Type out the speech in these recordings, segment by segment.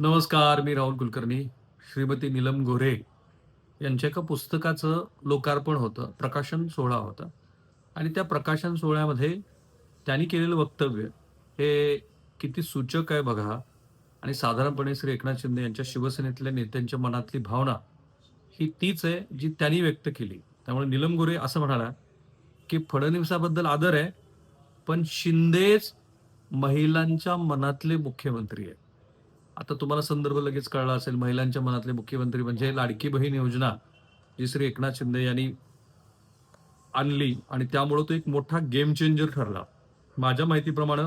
नमस्कार मी राहुल कुलकर्णी श्रीमती नीलम गोरे यांच्या एका पुस्तकाचं लोकार्पण होतं प्रकाशन सोहळा होता. आणि त्या प्रकाशन सोहळ्यामध्ये त्यांनी केलेलं वक्तव्य हे किती सूचक आहे बघा. आणि साधारणपणे श्री एकनाथ शिंदे यांच्या शिवसेनेतल्या नेत्यांच्या मनातली भावना ही तीच आहे जी त्यांनी व्यक्त केली. त्यामुळे नीलम गोरे असं म्हणाला की फडणवीसाबद्दल आदर आहे पण शिंदेच महिलांच्या मनातले मुख्यमंत्री आहे आता तुम्हाला संदर्भ लगेच कळला असेल महिलांच्या मनातले मुख्यमंत्री म्हणजे लाडकी बहीण योजना जी श्री एकनाथ शिंदे यांनी आणली आणि त्यामुळे तो एक मोठा गेम चेंजर ठरला. माझ्या माहितीप्रमाणे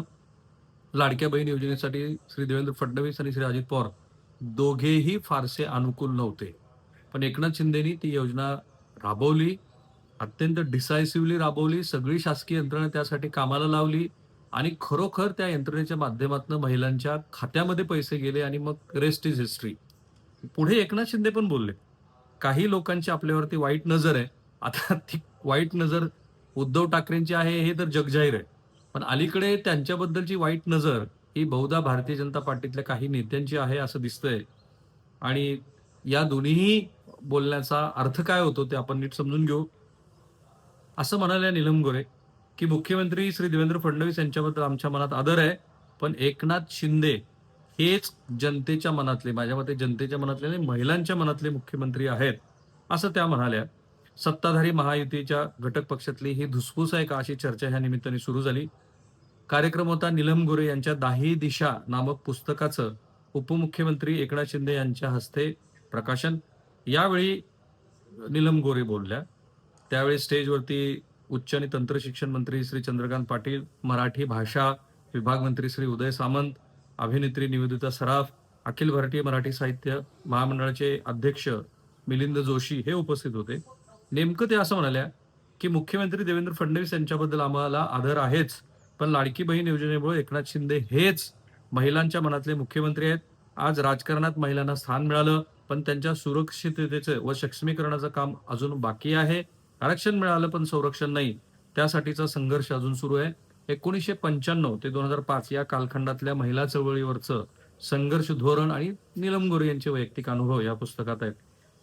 लाडक्या बहीण योजनेसाठी श्री देवेंद्र फडणवीस आणि श्री अजित पवार दोघेही फारसे अनुकूल नव्हते. पण एकनाथ शिंदेनी ती योजना राबवली अत्यंत डिसायसिव्हली राबवली सगळी शासकीय यंत्रणा त्यासाठी कामाला लावली आणि खरोखर त्या यंत्रणेच्या माध्यमातून महिलांच्या खात्यामध्ये पैसे गेले आणि मग रेस्ट इज हिस्ट्री पुढे एकनाथ शिंदे पण बोलले काही लोकांची आपल्यावरती वाईट नजर आहे. आता ती वाईट नजर उद्धव ठाकरेंची आहे हे तर जगजाहीर आहे. पण अलीकडे त्यांच्याबद्दलची वाईट नजर ही बहुधा भारतीय जनता पार्टीतल्या काही नेत्यांची आहे असं दिसतंय. आणि या दोन्हीही बोलण्याचा अर्थ काय होतो ते आपण नीट समजून घेऊ. असं म्हणाल्या नीलम गोरे की मुख्यमंत्री श्री देवेंद्र फडणवीस यांच्याबद्दल आमच्या मनात आदर आहे पण एकनाथ शिंदे हेच जनतेच्या मनातले माझ्या मते जनतेच्या मनातले आणि महिलांच्या मनातले मुख्यमंत्री आहेत असं त्या म्हणाल्या. सत्ताधारी महायुतीच्या घटक पक्षातली ही धुसफूस आहे का अशी चर्चा ह्या निमित्ताने सुरू झाली. कार्यक्रम होता निलम गोरे यांच्या दाही दिशा नामक पुस्तकाचं. उपमुख्यमंत्री एकनाथ शिंदे यांच्या हस्ते प्रकाशन. यावेळी निलम गोरे बोलल्या. त्यावेळी स्टेजवरती उच्च आणि तंत्र शिक्षण मंत्री श्री चंद्रकांत पाटील मराठी भाषा विभाग मंत्री श्री उदय सामंत अभिनेत्री निवेदिता सराफ अखिल भारतीय मराठी साहित्य महामंडळाचे अध्यक्ष मिलिंद जोशी हे उपस्थित होते. नेमकं ते असं म्हणाल्या की मुख्यमंत्री देवेंद्र फडणवीस यांच्याबद्दल आम्हाला आदर आहेच पण लाडकी बहीण योजनेमुळे एकनाथ शिंदे हेच महिलांच्या मनातले मुख्यमंत्री आहेत. आज राजकारणात महिलांना स्थान मिळालं पण त्यांच्या सुरक्षिततेचं व सक्षमीकरणाचं काम अजून बाकी आहे. आरक्षण मिळालं पण संरक्षण नाही. त्यासाठीचा संघर्ष अजून सुरू आहे. एकोणीसशे पंच्याण्णव ते दोन हजार पाच या कालखंडातल्या महिला चळवळीवरचं संघर्ष धोरण आणि नीलम गोरे यांचे वैयक्तिक अनुभव या पुस्तकात आहेत.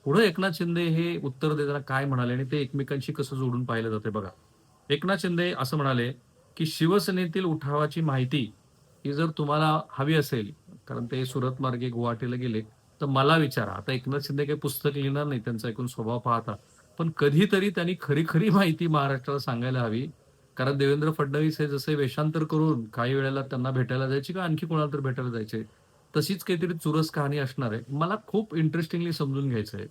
पुढे एकनाथ शिंदे हे उत्तर देताना काय म्हणाले आणि ते एकमेकांशी कसं जोडून पाहिलं जाते बघा. एकनाथ शिंदे असं म्हणाले की शिवसेनेतील उठावाची माहिती ही जर तुम्हाला हवी असेल कारण ते सुरत मार्गे गुवाहाटीला गेले तर मला विचारा. आता एकनाथ शिंदे काही पुस्तक लिहिणार नाही त्यांचा एकूण स्वभाव पाहता. पण कधीतरी त्यांनी खरी खरी माहिती महाराष्ट्राला सांगायला हवी. कारण देवेंद्र फडणवीस हे जसे वेषांतर करून काही वेळेला त्यांना भेटायला जायचे का आणखी कोणाला तर भेटायला जायचे तशीच काहीतरी चुरस कहाणी असणार आहे. मला खूप इंटरेस्टिंगली समजून घ्यायचं आहे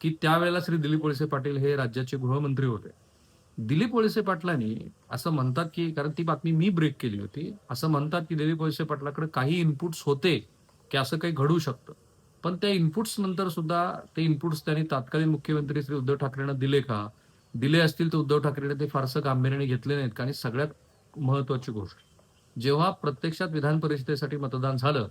की त्यावेळेला श्री दिलीप वळसे पाटील हे राज्याचे गृहमंत्री होते. दिलीप वळसे पाटलांनी असं म्हणतात की कारण ती बातमी मी ब्रेक केली होती असं म्हणतात की दिलीप वळसे पाटलाकडे काही इनपुट्स होते की असं काही घडू शकतं. पण त्या इनपुट्स नंतर सुद्धा ते इनपुट्स त्यांनी तात्कालीन मुख्यमंत्री श्री उद्धव ठाकरेंना दिले का? दिले असतील तर उद्धव ठाकरेने ते फारसं गांभीर्याने घेतले नाहीत. कारण सगळ्यात महत्वाची गोष्ट जेव्हा प्रत्यक्षात विधान परिषदेसाठी मतदान झालं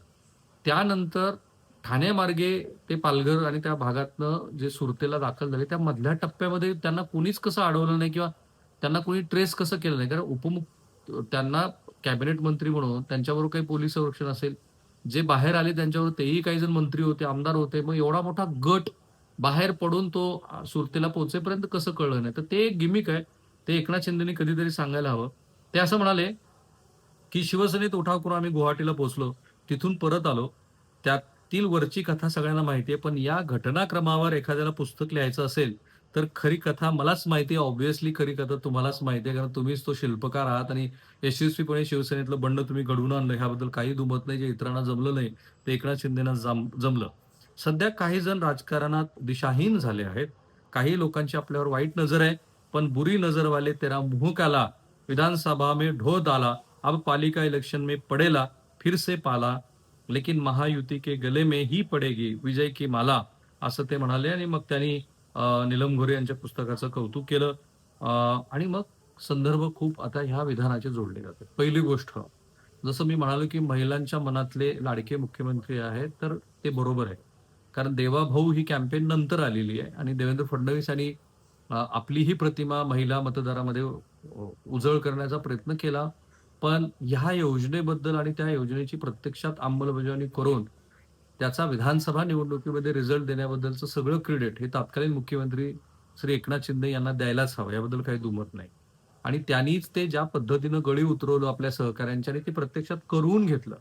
त्यानंतर ठाण्यामार्गे ते पालघर आणि त्या भागातनं जे सुरतेला दाखल झाले त्या मधल्या टप्प्यामध्ये त्यांना कुणीच कसं अडवलं नाही किंवा त्यांना कुणी ट्रेस कसं केलं नाही? कारण उपमुख त्यांना कॅबिनेट मंत्री म्हणून त्यांच्याबरोबर काही पोलीस संरक्षण असेल जे बाहेर आले त्यांच्यावर तेही काही जण मंत्री होते आमदार होते मग एवढा मोठा गट बाहेर पडून तो सुरतेला पोहोचेपर्यंत कसं कळलं नाही? तर ते एक गिमिक आहे. ते एकनाथ शिंदेनी कधीतरी सांगायला हवं. ते असं म्हणाले की शिवसेनेत उठाव करून आम्ही गुवाहाटीला पोहोचलो. तिथून परत आलो. त्यातील वरची कथा सगळ्यांना माहिती आहे पण या घटनाक्रमावर एखाद्याला पुस्तक लिहायचं असेल तर खरी कथा मलाच माहिती आहे ऑब्व्हियसली खरी कथा तुम्हालाच माहिती आहे कारण तुम्हीच तो शिल्पकार आहात आणि यशस्वीपणे शिवसेनेतलं बंड तुम्ही घडवून आणलं ह्याबद्दल काही दुमत नाही जे इतरांना जमलं नाही ते एकनाथ शिंदेना जम- जमलं. सध्या काही जण राजकारणात दिशाहीन झाले आहेत. काही लोकांची आपल्यावर वाईट नजर आहे पण बुरी नजरवाले तेरा मुंह काला विधानसभा में ढो डाला अब पालिका इलेक्शन में पडेला फिर से पाला लेकिन महायुती के गले में ही पडेगी विजय की माला असं ते म्हणाले आणि मग त्यांनी नीलम गोरे यांच्या पुस्तकाचं कौतुक केलं. आणि मग संदर्भ खूप आता ह्या विधानाचे जोडले जातात. पहिली गोष्ट जसं मी म्हणालो की महिलांच्या मनातले लाडके मुख्यमंत्री आहेत तर ते बरोबर आहे कारण देवाभाऊ ही कॅम्पेन नंतर आलेली आहे आणि देवेंद्र फडणवीस यांनी आपली ही प्रतिमा महिला मतदारामध्ये उजळ करण्याचा प्रयत्न केला. पण ह्या योजनेबद्दल आणि त्या योजनेची प्रत्यक्षात अंमलबजावणी करून त्याचा विधानसभा निवडणुकीमध्ये रिझल्ट देण्याबद्दलचं सगळं क्रेडिट हे तात्कालीन मुख्यमंत्री श्री एकनाथ शिंदे यांना द्यायलाच हवं. याबद्दल काही दुमत नाही. आणि त्यांनीच ते ज्या पद्धतीनं गळी उतरवलं आपल्या सहकाऱ्यांच्या आणि ते प्रत्यक्षात करून घेतलं.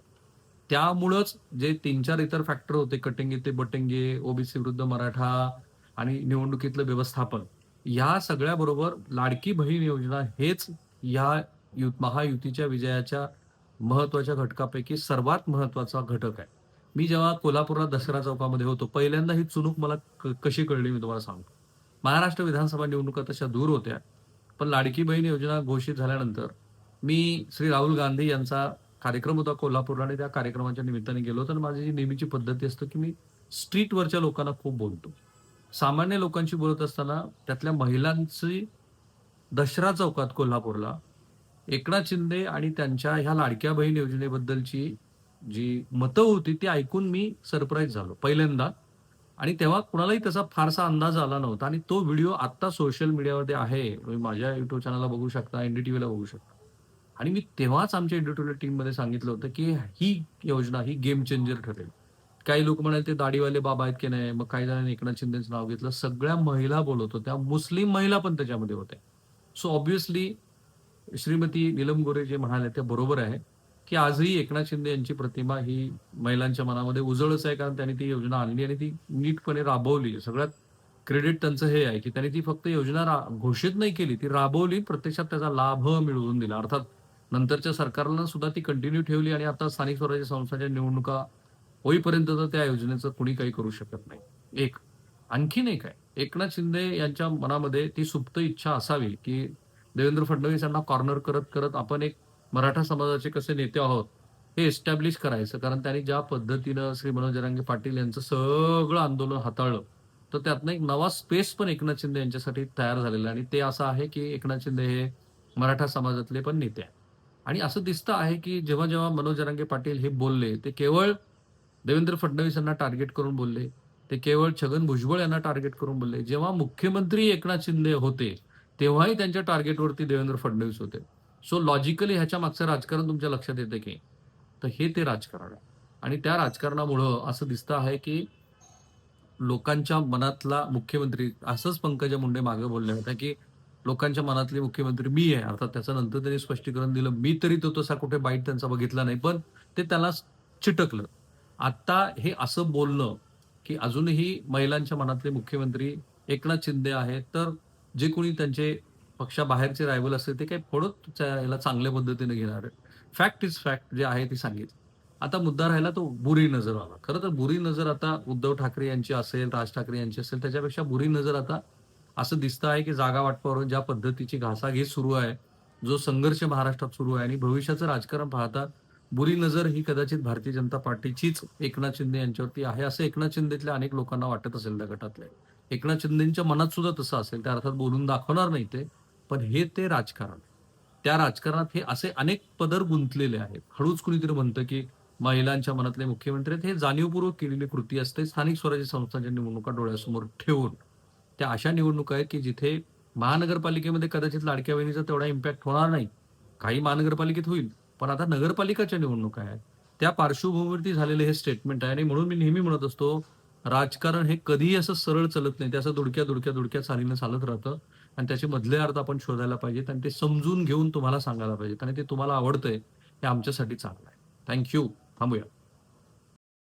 त्यामुळंच जे तीन चार इतर फॅक्टर होते कटिंगे ते बटंगे ओबीसी विरुद्ध मराठा आणि निवडणुकीतलं व्यवस्थापन या सगळ्याबरोबर लाडकी बहीण योजना हेच या महायुतीच्या विजयाच्या महत्त्वाच्या घटकापैकी सर्वात महत्त्वाचा घटक आहे. मी जेव्हा कोल्हापूरला दसरा चौकामध्ये होतो पहिल्यांदा ही चुनूक मला क- कशी कळली मी तुम्हाला सांगतो. महाराष्ट्र विधानसभा निवडणुका तशा दूर होत्या पण लाडकी बहीण योजना घोषित झाल्यानंतर मी श्री राहुल गांधी यांचा कार्यक्रम होता कोल्हापूरला आणि त्या कार्यक्रमाच्या निमित्ताने गेलो तर माझी जी नेहमीची पद्धती असते की मी स्ट्रीटवरच्या लोकांना खूप बोलतो. सामान्य लोकांशी बोलत असताना त्यातल्या महिलांची दसरा चौकात कोल्हापूरला एकनाथ शिंदे आणि त्यांच्या ह्या लाडक्या बहीण योजनेबद्दलची जी मतं होती ती ऐकून मी सरप्राईज झालो पहिल्यांदा. आणि तेव्हा कुणालाही त्याचा फारसा अंदाज आला नव्हता आणि तो व्हिडिओ आता सोशल मीडियामध्ये आहे. तुम्ही माझ्या युट्यूब चॅनलला बघू शकता एनडीटीव्हीला बघू शकता. आणि मी तेव्हाच आमच्या एडिटोरियल टीममध्ये सांगितलं होतं की ही योजना ही गेम चेंजर ठरेल. काही लोक म्हणाले ते दाढीवाले बाबा आहेत की नाही? मग काही जणांनी एकनाथ शिंदेचं नाव घेतलं. सगळ्या महिला बोलत होत्या. मुस्लिम महिला पण त्याच्यामध्ये होत्या. सो ऑब्विसली श्रीमती नीलम गोरे जे म्हणाले ते बरोबर आहे. की आजही एकनाथ शिंदे यांची प्रतिमा ही महिलांच्या मनामध्ये उजळच आहे कारण त्यांनी ती योजना आणली आणि ती नीटपणे राबवली. सगळ्यात क्रेडिट त्यांचं हे आहे की त्यांनी ती फक्त योजना रा- घोषित नाही केली ती राबवली प्रत्यक्षात त्याचा लाभ मिळवून दिला. अर्थात नंतरच्या सरकारनं सुद्धा ती कंटिन्यू ठेवली आणि आता स्थानिक स्वराज्य संस्थांच्या निवडणुका होईपर्यंत तर त्या योजनेचं कुणी काही करू शकत नाही. एक. आणखीन एक आहे. एकनाथ शिंदे यांच्या मनामध्ये ती सुप्त इच्छा असावी की देवेंद्र फडणवीस यांना कॉर्नर करत करत आपण एक मराठा समाजाचे कसे नेते आहोत हे एस्टॅब्लिश करायचं. कारण त्यांनी ज्या पद्धतीनं श्री मनोज जरांगे पाटील यांचं सगळं आंदोलन हाताळलं तर त्यातनं एक नवा स्पेस पण एकनाथ शिंदे यांच्यासाठी तयार झालेला आहे. आणि ते असं आहे की एकनाथ शिंदे हे मराठा समाजातले पण नेते आहे आणि असं दिसतं आहे की जेव्हा जेव्हा मनोज जरांगे पाटील हे बोलले ते केवळ देवेंद्र फडणवीस यांना टार्गेट करून बोलले ते केवळ छगन भुजबळ यांना टार्गेट करून बोलले जेव्हा मुख्यमंत्री एकनाथ शिंदे होते तेव्हाही त्यांच्या टार्गेटवरती देवेंद्र फडणवीस होते. सो लॉजिकली ह्याच्या मागचं राजकारण तुमच्या लक्षात येतं की तर हे ते राजकारण आहे. आणि त्या राजकारणामुळं असं दिसतं आहे की लोकांच्या मनातला मुख्यमंत्री असंच पंकजा मुंडे मागे बोलले होत्या की लोकांच्या मनातले मुख्यमंत्री मी आहे. अर्थात त्याचं नंतर त्यांनी स्पष्टीकरण दिलं. मी तरी तो तसा कुठे बाईट त्यांचा बघितला नाही पण ते त्याला चिटकलं. आता हे असं बोलणं की अजूनही महिलांच्या मनातले मुख्यमंत्री एकनाथ शिंदे आहेत तर जे कोणी त्यांचे पक्षाबाहेरचे रायवल असतील ते काही फोडत याला चांगल्या पद्धतीने घेणार आहेत. फॅक्ट इज फॅक्ट जे आहे ती सांगितलं आता मुद्दा राहिला तो बुरी नजर आला. खरं तर बुरी नजर आता उद्धव ठाकरे यांची असेल राज ठाकरे यांची असेल त्याच्यापेक्षा बुरी नजर आता असं दिसतं आहे की जागा वाटपावरून ज्या पद्धतीची घासाघीस सुरू आहे जो संघर्ष महाराष्ट्रात सुरू आहे आणि भविष्याचं राजकारण पाहता बुरी नजर ही कदाचित भारतीय जनता पार्टीचीच एकनाथ शिंदे यांच्यावरती आहे असं एकनाथ शिंदेतल्या अनेक लोकांना वाटत असेल त्या गटातल्या. एकनाथ शिंदेच्या मनात सुद्धा तसं असेल. त्या अर्थात बोलून दाखवणार नाही ते. पण हे ते राजकारण. त्या राजकारणात हे असे अनेक पदर गुंतलेले आहेत. हळूच कुणीतरी म्हणतं की महिलांच्या मनातले मुख्यमंत्री आहेत. हे जाणीवपूर्वक केलेली कृती असते स्थानिक स्वराज्य संस्थांच्या निवडणुका डोळ्यासमोर ठेवून. त्या अशा निवडणुका आहेत की जिथे महानगरपालिकेमध्ये कदाचित लाडक्या बहिणीचा तेवढा इम्पॅक्ट होणार नाही. काही महानगरपालिकेत होईल. पण आता नगरपालिकाच्या निवडणुका आहेत. त्या पार्श्वभूमीवरती झालेले हे स्टेटमेंट आहे आणि म्हणून मी नेहमी म्हणत असतो राजकारण हे कधीही असं सरळ चालत नाही. ते असं दुडक्या दुडक्या दुडक्या चालीनं चालत राहतं. आणि त्याचे मधले अर्थ आपण शोधायला पाहिजेत आणि ते समजून घेऊन तुम्हाला सांगायला पाहिजेत आणि ते तुम्हाला आवडतंय हे आमच्यासाठी चांगलं आहे. थँक्यू थांबूया.